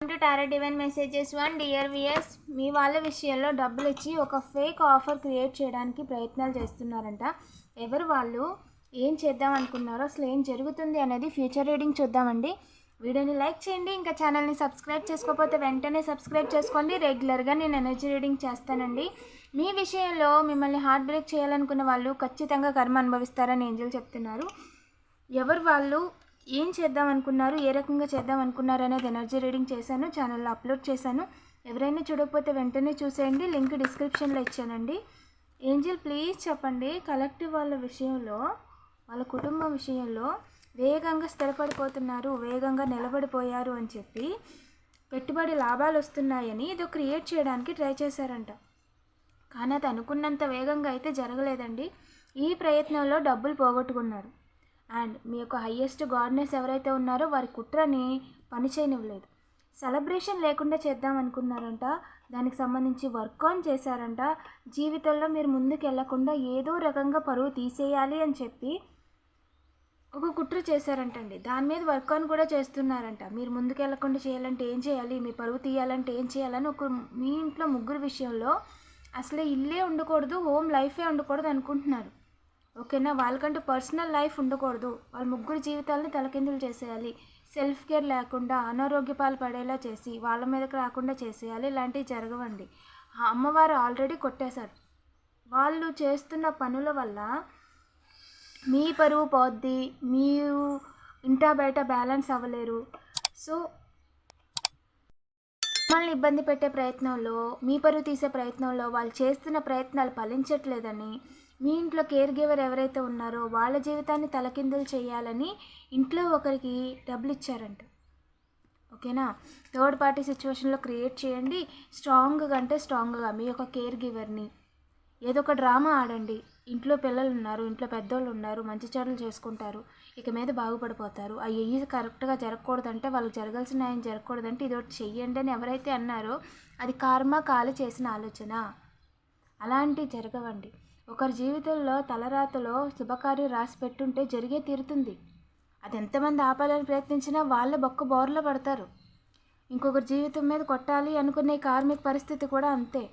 To tarot divine messages one dear viewers మీ వాళ్ళ విషయంలో డబ్బులు ఇచ్చి ఒక ఫేక్ ఆఫర్ క్రియేట్ చేయడానికి ప్రయత్నాలు చేస్తున్నారంట. ఎవరు వాళ్ళు? ఏం చేద్దాం అనుకున్నారో అసలు ఏం జరుగుతుంది అనేది ఫ్యూచర్ రీడింగ్ చూద్దామండి. వీడియోని లైక్ చేయండి ఇంకా ఛానల్ని సబ్స్క్రైబ్ చేసుకోకపోతే వెంటనే సబ్స్క్రైబ్ చేసుకోండి. రెగ్యులర్గా నేను ఎనర్జీ రీడింగ్ చేస్తానండి. మీ విషయంలో మిమ్మల్ని హార్ట్ బ్రేక్ చేయాలనుకున్న వాళ్ళు ఖచ్చితంగా కర్మ అనుభవిస్తారని ఏంజల్ చెప్తున్నారు. ఎవరు వాళ్ళు? ఏం చేద్దాం అనుకున్నారు? ఏ రకంగా చేద్దాం అనుకున్నారు అనేది ఎనర్జీ రీడింగ్ చేశాను ఛానల్లో అప్లోడ్ చేశాను. ఎవరైనా చూడకపోతే వెంటనే చూసేయండి. లింక్ డిస్క్రిప్షన్లో ఇచ్చానండి. ఏంజిల్ ప్లీజ్ చెప్పండి. కలెక్టివ్ వాళ్ళ విషయంలో వాళ్ళ కుటుంబం విషయంలో వేగంగా స్థిరపడిపోతున్నారు వేగంగా నిలబడిపోయారు అని చెప్పి పెట్టుబడి లాభాలు వస్తున్నాయని ఇది క్రియేట్ చేయడానికి ట్రై చేశారంట. కానీ అది అనుకున్నంత వేగంగా అయితే జరగలేదండి. ఈ ప్రయత్నంలో డబ్బులు పోగొట్టుకున్నారు. అండ్ మీ యొక్క హయ్యెస్ట్ గాడ్నెస్ ఎవరైతే ఉన్నారో వారి కుట్రని పని చేయనివ్వలేదు సెలబ్రేషన్ లేకుండా చేద్దాం అనుకున్నారంట దానికి సంబంధించి వర్క్ ఆన్ చేశారంట. జీవితంలో మీరు ముందుకు వెళ్ళకుండా ఏదో రకంగా పరువు తీసేయాలి అని చెప్పి ఒక కుట్ర చేశారంటండి. దాని మీద వర్క్ ఆన్ కూడా చేస్తున్నారంట. మీరు ముందుకు వెళ్ళకుండా చేయాలంటే ఏం చేయాలి? మీ పరువు తీయాలంటే ఏం చేయాలని ఒక మీ ఇంట్లో ముగ్గురు విషయంలో అసలు ఇల్లే ఉండకూడదు హోమ్ లైఫే ఉండకూడదు అనుకుంటున్నారు. ఓకేనా? వాళ్ళకంటూ పర్సనల్ లైఫ్ ఉండకూడదు. వాళ్ళ ముగ్గురు జీవితాలని తలకిందులు చేసేయాలి. సెల్ఫ్ కేర్ లేకుండా అనారోగ్యపాలు పడేలా చేసి వాళ్ళ మీదకి రాకుండా చేసేయాలి. ఇలాంటివి జరగవండి. ఆ అమ్మవారు ఆల్రెడీ కొట్టేశారు. వాళ్ళు చేస్తున్న పనుల వల్ల మీ పరువు పోద్ది మీరు ఇంటా బయట బ్యాలెన్స్ అవ్వలేరు. సో మిమ్మల్ని ఇబ్బంది పెట్టే ప్రయత్నంలో మీ పరువు తీసే ప్రయత్నంలో వాళ్ళు చేస్తున్న ప్రయత్నాలు ఫలించట్లేదని మీ ఇంట్లో కేర్ గివర్ ఎవరైతే ఉన్నారో వాళ్ళ జీవితాన్ని తలకిందులు చేయాలని ఇంట్లో ఒకరికి డబ్బులు ఇచ్చారంట. ఓకేనా? థర్డ్ పార్టీ సిచ్యువేషన్లో క్రియేట్ చేయండి. స్ట్రాంగ్గా అంటే స్ట్రాంగ్గా మీ యొక్క కేర్ గివర్ని. ఏదో ఒక డ్రామా ఆడండి. ఇంట్లో పిల్లలు ఉన్నారు ఇంట్లో పెద్దోళ్ళు ఉన్నారు మంచి చెడులు చేసుకుంటారు. ఇక మీద బాగుపడిపోతారు. అవి కరెక్ట్గా జరగకూడదంటే వాళ్ళకి జరగాల్సిన న్యాయం జరగకూడదంటే ఇది ఒకటి చెయ్యండి అని ఎవరైతే అన్నారో అది కర్మ కాలు చేసిన ఆలోచన. అలాంటివి జరగవండి. ఒకరి జీవితంలో తలరాతలో శుభకార్యం రాసి పెట్టుంటే జరిగే తీరుతుంది. అది ఎంతమంది ఆపాలని ప్రయత్నించినా వాళ్ళే బొక్క బోర్లో పడతారు. ఇంకొకరి జీవితం మీద కొట్టాలి అనుకునే కార్మిక పరిస్థితి కూడా అంతే.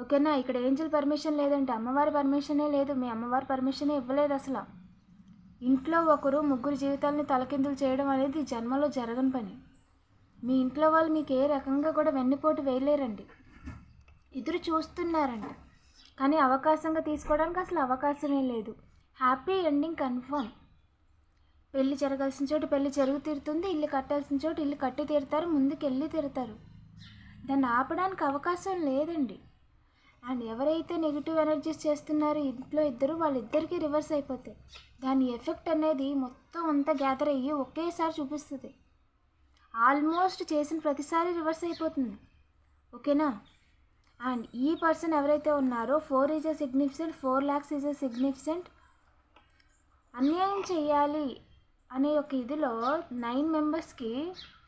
ఓకేనా? ఇక్కడ ఏంజిల్ పర్మిషన్ లేదంటే అమ్మవారి పర్మిషనే లేదు. మీ అమ్మవారి పర్మిషనే ఇవ్వలేదు అసలు. ఇంట్లో ఒకరు ముగ్గురు జీవితాలని తలకిందులు చేయడం అనేది జన్మలో జరగని పని. మీ ఇంట్లో వాళ్ళు మీకు ఏ రకంగా కూడా వెన్నుపోటు వేయలేరండి. ఎదురు చూస్తున్నారండి కానీ అవకాశంగా తీసుకోవడానికి అసలు అవకాశమే లేదు. Happy ending confirm. పెళ్ళి జరగాల్సిన చోటు పెళ్ళి జరుగు తీరుతుంది. ఇల్లు కట్టాల్సిన చోటు ఇల్లు కట్టి తీరుతారు. ముందుకు వెళ్ళి తీరుతారు. దాన్ని ఆపడానికి అవకాశం లేదండి. అండ్ ఎవరైతే నెగిటివ్ ఎనర్జీస్ చేస్తున్నారో ఇంట్లో ఇద్దరు వాళ్ళిద్దరికీ రివర్స్ అయిపోతాయి. దాని ఎఫెక్ట్ అనేది మొత్తం అంతా గ్యాదర్ అయ్యి ఒకేసారి చూపిస్తుంది. ఆల్మోస్ట్ చేసిన ప్రతిసారి రివర్స్ అయిపోతుంది. ఓకేనా? అండ్ ఈ పర్సన్ ఎవరైతే ఉన్నారో four is a significant four lakhs is a significant అన్యాయం చేయాలి అనే ఒక ఇదిలో నైన్ మెంబర్స్కి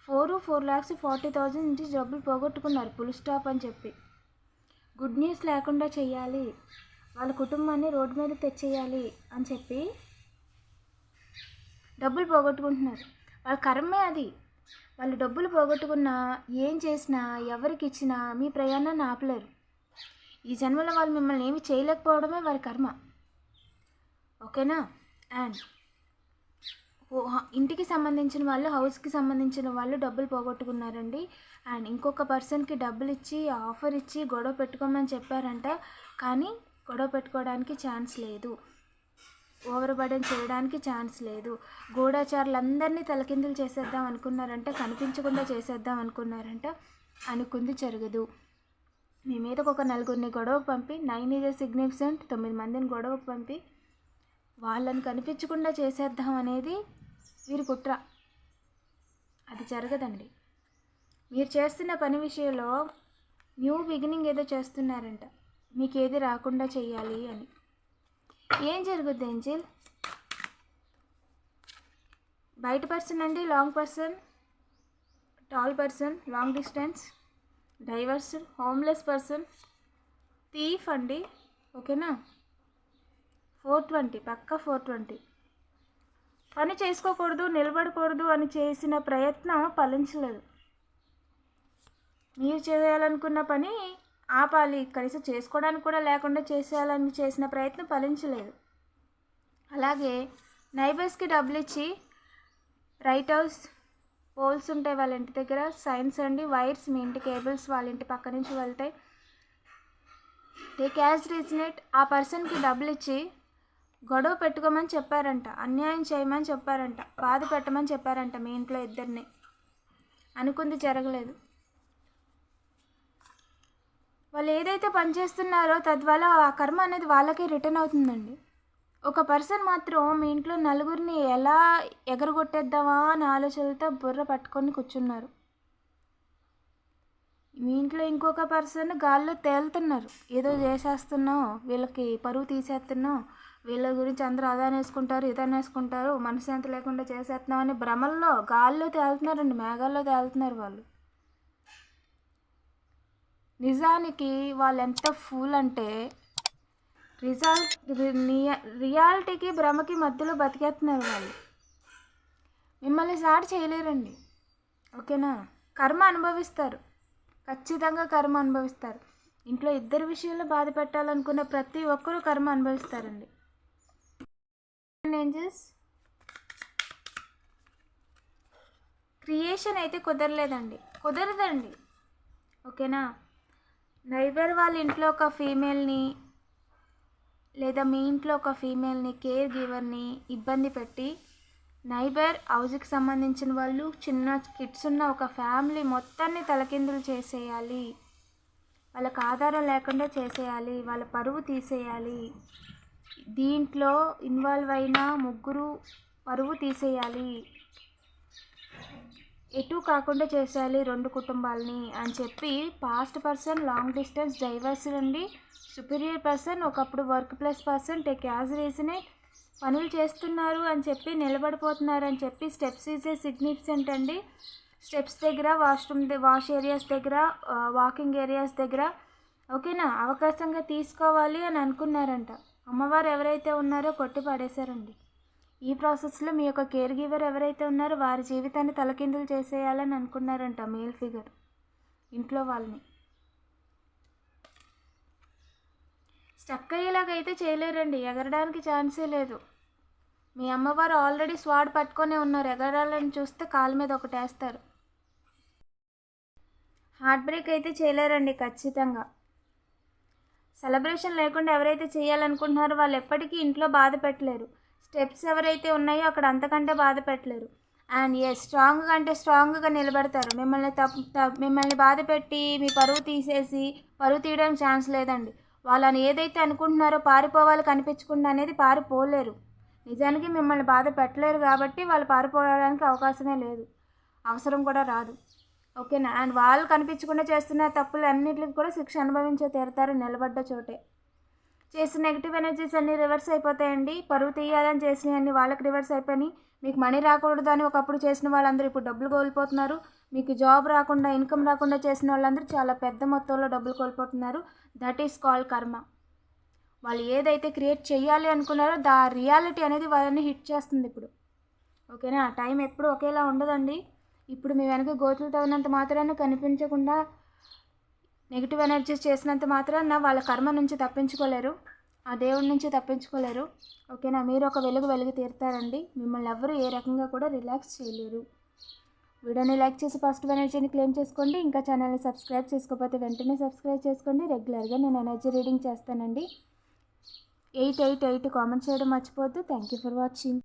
four four lakhs forty thousand నుంచి డబ్బులు పోగొట్టుకున్నారు ఫుల్ స్టాప్ అని చెప్పి. గుడ్ న్యూస్ లేకుండా చేయాలి వాళ్ళ కుటుంబాన్ని రోడ్డు మీద తెచ్చేయాలి అని చెప్పి డబ్బులు పోగొట్టుకుంటున్నారు. వాళ్ళ కర్మే అది. వాళ్ళు డబ్బులు పోగొట్టుకున్నా ఏం చేసినా ఎవరికి ఇచ్చినా మీ ప్రయాణాన్ని ఆపలేరు. ఈ జన్మలో వాళ్ళు మిమ్మల్ని ఏమి చేయలేకపోవడమే వారి కర్మ. ఓకేనా? అండ్ ఇంటికి సంబంధించిన వాళ్ళు హౌస్కి సంబంధించిన వాళ్ళు డబ్బులు పోగొట్టుకున్నారండి. అండ్ ఇంకొక పర్సన్కి డబ్బులు ఇచ్చి ఆఫర్ ఇచ్చి గొడవ పెట్టుకోమని చెప్పారంట. కానీ గొడవ పెట్టుకోవడానికి ఛాన్స్ లేదు. ఓవర్ బర్డెన్ చేయడానికి ఛాన్స్ లేదు. గూఢాచారులందరినీ తలకిందులు చేసేద్దాం అనుకున్నారంట కనిపించకుండా చేసేద్దాం అనుకున్నారంట అనుకుంది జరగదు మీ మీదకు ఒక నలుగురిని గొడవకు పంపి నైన్ ఇయర్ సిగ్నిఫికెంట్ తొమ్మిది మందిని గొడవకు పంపి వాళ్ళని కనిపించకుండా చేసేద్దాం అనేది వీరి కుట్ర. అది జరగదండి. మీరు చేస్తున్న పని విషయంలో న్యూ బిగినింగ్ ఏదో చేస్తున్నారంట. మీకు ఏది రాకుండా చేయాలి అని. ఏం జరుగుద్ది ఏంజిల్ బయట పర్సన్ అండి long person tall person long distance drivers homeless person thief అండి ఓకేనా? ఫోర్ ట్వంటీ పక్క ఫోర్ ట్వంటీ. పని చేసుకోకూడదు నిలబడకూడదు అని చేసిన ప్రయత్నం ఫలించలేదు. మీరు చేయాలనుకున్న పని ఆపాలి. కనీసం చేసుకోవడానికి కూడా లేకుండా చేసేయాలని చేసిన ప్రయత్నం ఫలించలేదు. అలాగే నైబర్స్కి డబ్బులు ఇచ్చి రైట్ హౌస్ పోల్స్ ఉంటాయి వాళ్ళ ఇంటి దగ్గర సైన్స్ అండి వైర్స్ మీ ఇంటి కేబుల్స్ వాళ్ళ ఇంటి పక్క నుంచి వెళ్తాయి దే క్యాష్ రీజనేట్ ఆ పర్సన్కి డబ్బులు ఇచ్చి గొడవ పెట్టుకోమని చెప్పారంట. అన్యాయం చేయమని చెప్పారంట. బాధ పెట్టమని చెప్పారంట మీ ఇంట్లో ఇద్దరిని. అనుకుంది జరగలేదు. వాళ్ళు ఏదైతే పని చేస్తున్నారో తద్వారా ఆ కర్మ అనేది వాళ్ళకే రిటర్న్ అవుతుందండి. ఒక పర్సన్ మాత్రం మీ ఇంట్లో నలుగురిని ఎలా ఎగరగొట్టేద్దామా అని ఆలోచనలతో బుర్ర పట్టుకొని కూర్చున్నారు. మీ ఇంట్లో ఇంకొక పర్సన్ గాల్లో తేలుతున్నారు. ఏదో చేసేస్తున్నావు వీళ్ళకి పరువు తీసేస్తున్నావు వీళ్ళ గురించి అందరూ అదాని వేసుకుంటారు ఇదాని వేసుకుంటారు మనశ్శాంతి లేకుండా చేసేస్తున్నాం అని భ్రమల్లో గాల్లో తేలుతున్నారండి మేఘాల్లో తేలుతున్నారు వాళ్ళు. నిజానికి వాళ్ళు ఎంత ఫూల్ అంటే రిజల్ట్ రియాలిటీకి భ్రమకి మధ్యలో బతికేస్తున్నారు వాళ్ళు. మిమ్మల్ని సాటి చేయలేరండి. ఓకేనా? కర్మ అనుభవిస్తారు. ఖచ్చితంగా కర్మ అనుభవిస్తారు. ఇంట్లో ఇద్దరు విషయంలో బాధ పెట్టాలనుకున్న ప్రతి ఒక్కరూ కర్మ అనుభవిస్తారండి. ఏంజెస్ క్రియేషన్ అయితే కుదరలేదండి. కుదరదండి. ఓకేనా? నైబర్ వాళ్ళ ఇంట్లో ఒక ఫీమేల్ని లేదా మీ ఇంట్లో ఒక ఫీమేల్ని కేర్ గివర్ని ఇబ్బంది పెట్టి నైబర్ హౌస్కి సంబంధించిన వాళ్ళు చిన్న కిడ్స్ ఉన్న ఒక ఫ్యామిలీ మొత్తాన్ని తలకిందులు చేసేయాలి. వాళ్ళకి ఆధారం లేకుండా చేసేయాలి. వాళ్ళ పరువు తీసేయాలి. దీంట్లో ఇన్వాల్వ్ అయిన ముగ్గురు పరువు తీసేయాలి. ఎటు కాకుండా చేసేయాలి రెండు కుటుంబాలని అని చెప్పి past person long distance drivers నుండి సుపీరియర్ పర్సన్ ఒకప్పుడు work plus person take as రీజనే పనులు చేస్తున్నారు అని చెప్పి నిలబడిపోతున్నారు అని చెప్పి స్టెప్స్ ఈజ్ ఏ సిగ్నిఫికెంట్ అండి. స్టెప్స్ దగ్గర వాష్రూమ్ వాష్ ఏరియాస్ దగ్గర వాకింగ్ ఏరియాస్ దగ్గర ఓకేనా అవకాశంగా తీసుకోవాలి అని అనుకున్నారంట. అమ్మవారు ఎవరైతే ఉన్నారో కొట్టి పడేశారండి. ఈ ప్రాసెస్లో మీ యొక్క కేర్ గివర్ ఎవరైతే ఉన్నారో వారి జీవితాన్ని తలకిందులు చేసేయాలని అనుకున్నారంట మేల్ ఫిగర్ ఇంట్లో వాళ్ళని. స్టక్ అయ్యేలాగైతే అయితే చేయలేరండి ఎగరడానికి ఛాన్సే లేదు. మీ అమ్మవారు ఆల్రెడీ స్వాడ్ పట్టుకొనే ఉన్నారు ఎగరాలని చూస్తే కాలు మీద ఒకటి వేస్తారు. హార్ట్ బ్రేక్ అయితే చేయలేరండి ఖచ్చితంగా. సెలబ్రేషన్ లేకుండా ఎవరైతే చేయాలనుకుంటున్నారో వాళ్ళు ఎప్పటికీ ఇంట్లో బాధ పెట్టలేరు. స్టెప్స్ ఎవరైతే ఉన్నాయో అక్కడ అంతకంటే బాధ పెట్టలేరు. అండ్ ఎస్ స్ట్రాంగ్గా అంటే స్ట్రాంగ్గా నిలబడతారు. మిమ్మల్ని తప్పు మిమ్మల్ని బాధ పెట్టి మీ పరువు తీసేసి పరువు తీయడానికి ఛాన్స్ లేదండి. వాళ్ళని ఏదైతే అనుకుంటున్నారో పారిపోవాలి కనిపించకుండా అనేది పారిపోలేరు. నిజానికి మిమ్మల్ని బాధ పెట్టలేరు కాబట్టి వాళ్ళు పారిపోవడానికి అవకాశమే లేదు. అవసరం కూడా రాదు. ఓకేనా? అండ్ వాళ్ళు కనిపించకుండా చేస్తున్న తప్పులు అన్నింటికి కూడా శిక్ష అనుభవించే తీరుతారు నిలబడ్డ చోటే. చేసిన నెగిటివ్ ఎనర్జీస్ అన్నీ రివర్స్ అయిపోతాయండి. పరువు తీయాలని చేసినవి అన్ని వాళ్ళకి రివర్స్ అయిపోయినాయి. మీకు మనీ రాకూడదు అని ఒకప్పుడు చేసిన వాళ్ళందరూ ఇప్పుడు డబ్బులు కోల్పోతున్నారు. మీకు జాబ్ రాకుండా ఇన్కమ్ రాకుండా చేసిన వాళ్ళందరూ చాలా పెద్ద మొత్తంలో డబ్బులు కోల్పోతున్నారు. దట్ ఈస్ కాల్ కర్మ వాళ్ళు ఏదైతే క్రియేట్ చేయాలి అనుకున్నారో దా రియాలిటీ అనేది వాళ్ళని హిట్ చేస్తుంది ఇప్పుడు. ఓకేనా టైం ఎప్పుడు ఒకేలా ఉండదండి. ఇప్పుడు మీ వెనక గోతులు తగినంత మాత్రాన కనిపించకుండా నెగిటివ్ ఎనర్జీస్ చేసినంత మాత్రాన వాళ్ళ కర్మ నుంచి తప్పించుకోలేరు. ఆ దేవుడి నుంచి తప్పించుకోలేరు. ఓకేనా? మీరు ఒక వెలుగు వెలుగు తీరుతారండి. మిమ్మల్ని ఎవరు ఏ రకంగా కూడా రిలాక్స్ చేయలేరు. వీడియోని లైక్ చేసి పాజిటివ్ ఎనర్జీని క్లెయిమ్ చేసుకోండి. ఇంకా ఛానల్ని సబ్స్క్రైబ్ చేసుకోకపోతే వెంటనే సబ్స్క్రైబ్ చేసుకోండి. రెగ్యులర్గా నేను ఎనర్జీ రీడింగ్ చేస్తానండి. ఎయిట్ ఎయిట్ ఎయిట్ కామెంట్ చేయడం మర్చిపోవద్దు. Thank you for watching